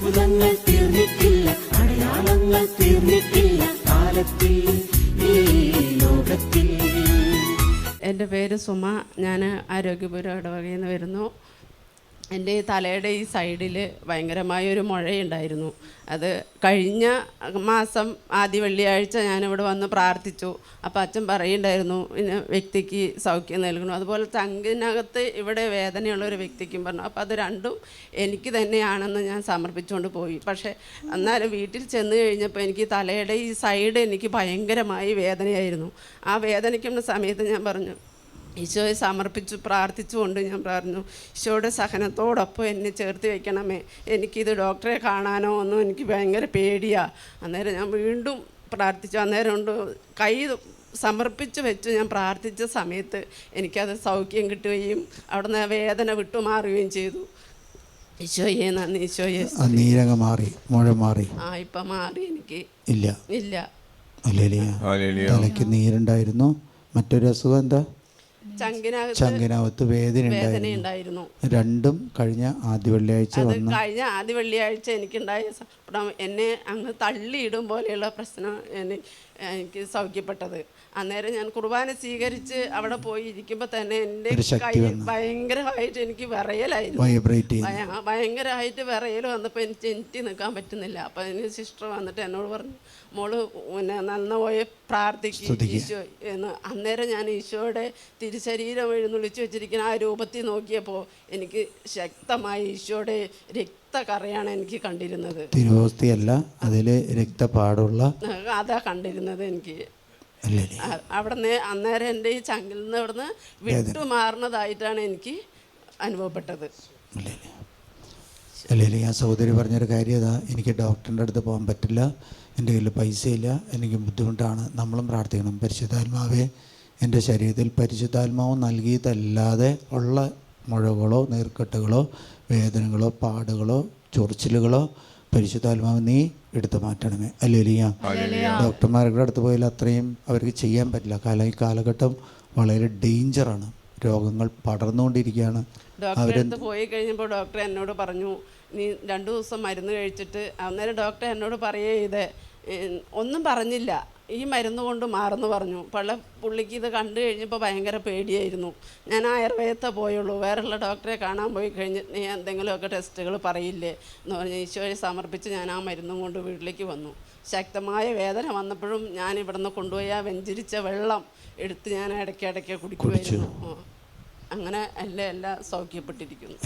അത്ഭുതങ്ങൾ തീർന്നിട്ടില്ല അടയാളങ്ങൾ തീർന്നിട്ടില്ല കാലത്തിൽ എന്റെ പേര് സുമ ഞാൻ ആരോഗ്യപുരം ഇടവകയിൽ നിന്ന് വരുന്നു. എന്റെ തലയുടെ ഈ സൈഡിൽ ഭയങ്കരമായൊരു മുഴയുണ്ടായിരുന്നു. അത് കഴിഞ്ഞ മാസം ആദ്യ വെള്ളിയാഴ്ച ഞാനിവിടെ വന്ന് പ്രാർത്ഥിച്ചു. അപ്പോൾ അച്ഛൻ പറയുണ്ടായിരുന്നു വ്യക്തിക്ക് സൗഖ്യം നൽകണം. അതുപോലെ ചങ്കിനകത്ത് ഇവിടെ വേദനയുള്ള ഒരു വ്യക്തിക്കും പറഞ്ഞു. അപ്പോൾ അത് രണ്ടും എനിക്ക് തന്നെയാണെന്ന് ഞാൻ സമർപ്പിച്ചുകൊണ്ട് പോയി. പക്ഷേ എന്നാലും വീട്ടിൽ ചെന്ന് കഴിഞ്ഞപ്പോൾ എനിക്ക് തലയുടെ ഈ സൈഡ് എനിക്ക് ഭയങ്കരമായി വേദനയായിരുന്നു. ആ വേദനയ്ക്കുള്ള സമയത്ത് ഞാൻ പറഞ്ഞു ഈശോയെ സമർപ്പിച്ചു പ്രാർത്ഥിച്ചുകൊണ്ട് ഞാൻ പറഞ്ഞു ഈശോയുടെ സഹനത്തോടൊപ്പം എന്നെ ചേർത്ത് വയ്ക്കണമേ എനിക്കിത് ഡോക്ടറെ കാണാനോ ഒന്നും എനിക്ക് ഭയങ്കര പേടിയാണ് അന്നേരം ഞാൻ വീണ്ടും പ്രാർത്ഥിച്ചു. അന്നേരം കൊണ്ട് കൈ സമർപ്പിച്ച് വെച്ച്. ഞാൻ പ്രാർത്ഥിച്ച സമയത്ത് എനിക്കത് സൗഖ്യം കിട്ടുകയും അവിടുന്ന് വേദന വിട്ടുമാറുകയും ചെയ്തു. ഈശോയെ നന്ദി ഈശോയെ. ആ നീരങ്ങ മാറി മുഴ മാറി. ആ ഇപ്പം മാറി എനിക്ക്. ഇല്ല. ഇല്ല. തലയ്ക്ക് നീരുണ്ടായിരുന്നു. മറ്റൊരു അസുഖം എന്താ? ചങ്കിനകത്ത് വേദന ഉണ്ടായിരുന്നു. രണ്ടും കഴിഞ്ഞ ആദ്യ വെള്ളിയാഴ്ച അത് കഴിഞ്ഞ ആദ്യ വെള്ളിയാഴ്ച എനിക്കുണ്ടായ എന്നെ അങ്ങ് തള്ളിയിടും പോലെയുള്ള പ്രശ്നം എനി- എനിക്ക് സൗഖ്യപ്പെട്ടത്. അന്നേരം ഞാൻ കുർബാന സ്വീകരിച്ച് അവിടെ പോയി ഇരിക്കുമ്പോൾ തന്നെ എന്റെ കൈ വന്നു. ഭയങ്കരമായിട്ട് എനിക്ക് വിറയലായിരുന്നു. ഭയങ്കരമായിട്ട് വിറയൽ വന്നപ്പോൾ എനിക്ക് എനിക്ക് നിൽക്കാൻ പറ്റുന്നില്ല. അപ്പോൾ എന്റെ സിസ്റ്റർ വന്നിട്ട് എന്നോട് പറഞ്ഞു മോൾ പിന്നെ നന്നപോയി പ്രാർത്ഥിക്കും. ഈശോ എന്ന്. അന്നേരം ഞാൻ ഈശോയുടെ തിരുശരീരം എഴുന്നള്ളിച്ച് വെച്ചിരിക്കുന്ന ആ രൂപത്തിൽ നോക്കിയപ്പോൾ എനിക്ക് ശക്തമായി ഈശോയുടെ രക്തകറയാണ് എനിക്ക് കണ്ടിരുന്നത്. തിരുവോസ്തിയല്ല അതിൽ രക്തപാടുള്ള അതാ കണ്ടിരുന്നത് എനിക്ക്. അവിടുന്ന് അന്നേരം എന്റെ ഈ ചങ്കിൽ നിന്ന് അവിടുന്ന് വിട്ടുമാറുന്നതായിട്ടാണ് എനിക്ക് അനുഭവപ്പെട്ടത്. അല്ലേ? അല്ലേ? ആ സഹോദരി പറഞ്ഞൊരു കാര്യം അതാ എനിക്ക് ഡോക്ടറിന്റെ അടുത്ത് പോകാൻ പറ്റില്ല എന്റെ കയ്യിൽ പൈസയില്ല എനിക്ക് ബുദ്ധിമുട്ടാണ് നമ്മളും പ്രാർത്ഥിക്കണം. പരിശുദ്ധാത്മാവെ എന്റെ ശരീരത്തിൽ പരിശുദ്ധാത്മാവ് നൽകിയതല്ലാതെ ഉള്ള മുഴകളോ നീർക്കെട്ടുകളോ വേദനകളോ പാടുകളോ ചൊറിച്ചിലുകളോ പരിശുദ്ധാത്മാവ് നീ എടുത്തു മാറ്റണമേ. അല്ലേലിയ ഡോക്ടർമാരുടെ അടുത്ത് പോയാൽ അത്രയും അവർക്ക് ചെയ്യാൻ പറ്റില്ല. കാല ഈ കാലഘട്ടം വളരെ ഡേഞ്ചറാണ്. രോഗങ്ങൾ പടർന്നുകൊണ്ടിരിക്കുകയാണ്. ഡോക്ടറെ പോയി കഴിഞ്ഞപ്പോൾ ഡോക്ടർ എന്നോട് പറഞ്ഞു നീ രണ്ടു ദിവസം മരുന്ന് കഴിച്ചിട്ട് അന്നേരം ഡോക്ടർ എന്നോട് പറയേ ഇത് ഒന്നും പറഞ്ഞില്ല. ഈ മരുന്ന് കൊണ്ട് മാറുമെന്ന് പറഞ്ഞു. പള്ള പുള്ളിക്ക് ഇത് കണ്ടു കഴിഞ്ഞപ്പോൾ ഭയങ്കര പേടിയായിരുന്നു. ഞാൻ ആയുർവേദത്തെ പോയുള്ളൂ. വേറെയുള്ള ഡോക്ടറെ കാണാൻ പോയി കഴിഞ്ഞ് നീ എന്തെങ്കിലുമൊക്കെ ടെസ്റ്റുകൾ പറയില്ലേ എന്ന് പറഞ്ഞ് ഈശോയെ സമർപ്പിച്ച് ഞാൻ ആ മരുന്നും കൊണ്ട് വീട്ടിലേക്ക് വന്നു. ശക്തമായ വേദന വന്നപ്പോഴും ഞാൻ ഇവിടുന്ന് കൊണ്ടുപോയി ആ വെഞ്ചിരിച്ച വെള്ളം എടുത്ത് ഞാൻ ഇടയ്ക്കിടയ്ക്ക് കുടിക്കുമായിരുന്നു. അങ്ങനെ എല്ലാം എല്ലാം സൗഖ്യപ്പെട്ടിരിക്കുന്നു.